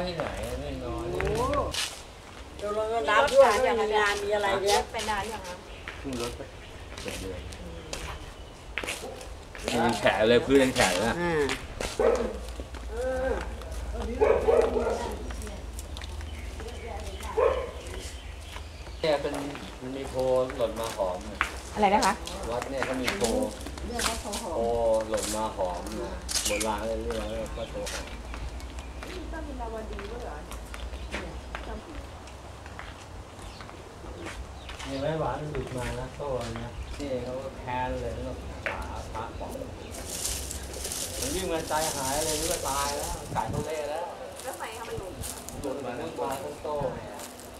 มันน้อยที่ไหนไม่น้อยโอ้โหเดี๋ยวเราก็รับด้วยก็มีงานมีอะไรเนี้ยไปนานยังคะเพิ่งลดไปเจ็ดเดือนยังแฉะเลยพื้นยังแฉะเลยนะอ่าเนี่ยเป็นมันมีโพหล่นมาหอมเนี่ยอะไรนะคะ วัดเนี่ยเขามีโพโพหล่นมาหอมนะโบราณเรื่อยๆ แล้วก็โตหอมนี่ไม้หวานมันหลุดมานะโต้นะนี่เขาก็แค้นเลยแล้วก็ขาพระบอกมันวิ่งมาใจหายเลยนึกว่าตายแล้วไก่ต้องเละแล้วแล้วไมคะมันหลุดหลุดมาทั้งปลาทั้งโต้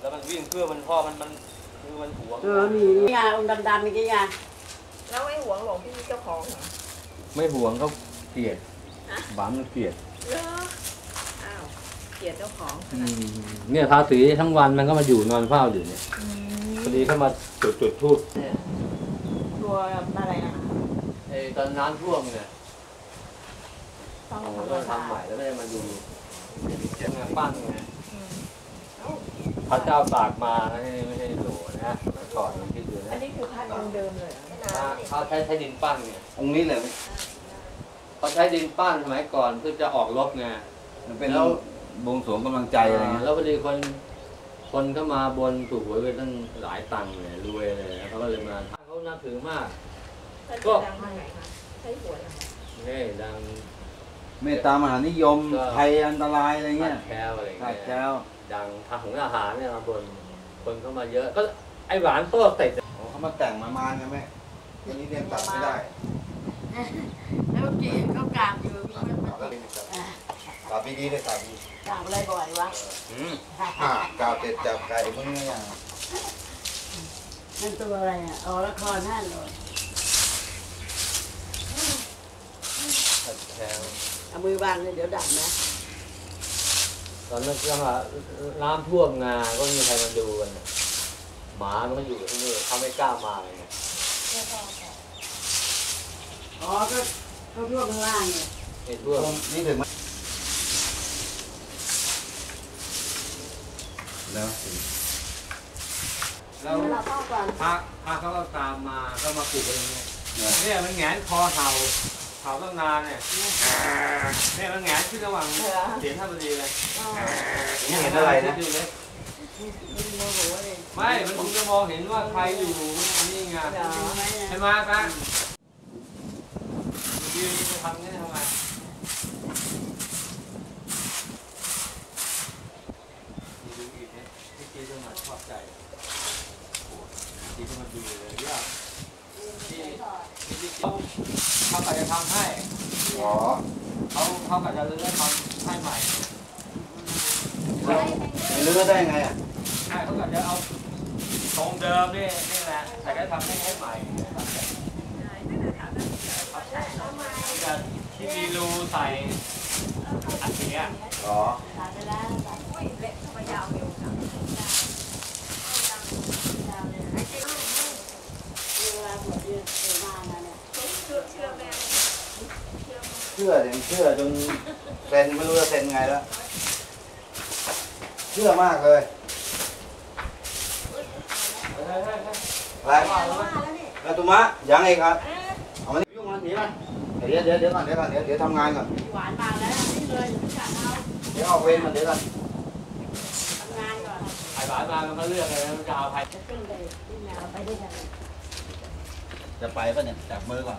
แล้วมันวิ่งเพื่อมันพ่อมันมันคือมันหัวเออมีงานองค์ดำๆมีกี่งานแล้วไอ้หวงหลวงพี่เจ้าของเหรอไม่ห่วงเขาเกลียดบ้ามันเกลียดเหรออ้าวเกลียดเจ้าของเนี่ยทาสีทั้งวันมันก็มาอยู่นอนเฝ้าอยู่เนี่ยพอดีเข้ามาจุดจุดทูบตัวอะไรนะคะไอ้ตอนน้ำท่วมเนี่ยต้องโอ้โหทำก็ความสะอาทำใหม่ดแล้วไม่ได้มาดูเจ้าปั้นไงพระเจ้าตากมาไม่ให้ไม่ให้โหลนะสมัยก่อนมันคิดดูอันะนนี้คือพระองค์เดิมเลยเหรอพระเขาใช้ใช้ดินปั้นไงองค์นี้แหละเขาใช้ดินปั้นสมัยก่อนเพื่อจะออกรบไงมันเป็น บวงสรวงกำลังใจอะไรเงี้ยแล้วพอดีคนคนก็มาบนถูกหวยไปตั้งหลายตังค์เลยรวยเลยแล้วเขาก็เลยมาเขานับถือมากท่านก็ ดังทางไหนคะใช้หัวนะคะนี่ดังเมตตามหานิยมก็ภัยอันตรายอะไรขาเงี้ดยแคล้วอะไรอย่างขาดเงี้ยแก้วดังทางของอาหารเนี่ยมาบนคนเข้ามาเยอะ ก็ไอหวานโต้เสร็จเขามาแต่งมามานกันไหมทีนี้เรียนตัดไม่ได้แล้วจีนเขากราบอยู่ กราบดีๆเลยกราบดีกราบอะไรบ่อยวะอืมอ่ากราบเสร็จจับไก่มึงเนี่ยนั่นตัวอะไรอะอ๋อละครท่านเลยขาดแคล้วเอามือวางเลยเดี๋ยวดับนะตอนนั้นก็ว่าน้ำท่วมงาก็ไม่มีใครมาดูกันน่ะหมามันก็อยู่ที่นี่เขาไม่กล้ามาไงอ๋อก็เขาท่วมข้างล่างเนี่ยไอ้ท่วมนี่ถึงไหม แล้วแล้วเราเข้าก่อนพระพระเขาก็ตามมาก็มาปลุกอะไรเงี้ยเนี่ยมันแหงนคอเห่าเห่าตั้งนานเนี่ยเนี่ยมันแหงนขึ้นระหว่างเสียงท่านพอดีเลยนี่เห็นอะไรนะดูเลยโมโหเลยไม่ มันคงจะมองเห็นว่าใครอยู่นี่ไงเหรอไหมเนี่ยใช่ไหมป้ายืนจะทำงี้ทำไมดูอีกเนี่ยพี่จีจะมาชอบใจ จีจะมาดูเลยเรื่องที่ที่เขาเขาก็จะทำให้อ๋อเขาเขาก็จะเลือกทำให้ใหม่ไม่รู้ได้ไงอะใช่เขาก็จะเอาทรงเดิมนี่นี่แหละแต่ก็ทำให้ให้ใหม่ที่มีรูใส่อันนี้อ๋อ ตัดไปแล้วตัด อุ้ยเละทำไมยาวเร็วจัง ยาวเลยเวลาบวชเรียนเออมานะเนี่ย เชื่อเชื่อแม่ เชื่อถึงเชื่อจนเซ็นไม่รู้จะเซ็นไงแล้ว เชื่อมากเลยเฮ้ยเฮ้ยเฮ้ยอะไรแล้วตุ้มะยังอีกครับเอามานี่ยุ่งมันหนีมาเดี๋ยวเดี๋ยวเดี๋ยวก่อนเดี๋ยวก่อนเดี๋ยวเดี๋ยวทำงานก่อนหวานมาแล้วนี่เลยอย่าไปจัดเอาเดี๋ยวออกเวรก่อนเดี๋ยวก่อนทำงานก่อนไอ้หวานมามันก็เลือกเลยนะมันจะเอาใครจะขึ้นไปที่แมวไปด้วยกันจะไปป่ะเนี่ยจับมือก่อน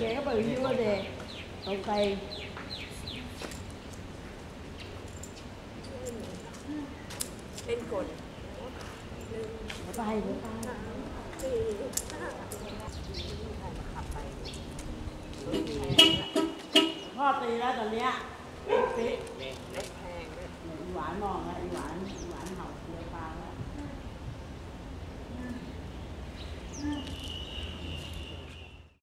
ดี๋ยวไปดูคนนี้แกก็บอกที่ว่าเด็กตรงไปเล่นกลไปเดี๋ยวไปพ่อตีดีแล้วตอนเนี้ยฟิตรถแพงด้วยอีหวานมองนะอีหวานอี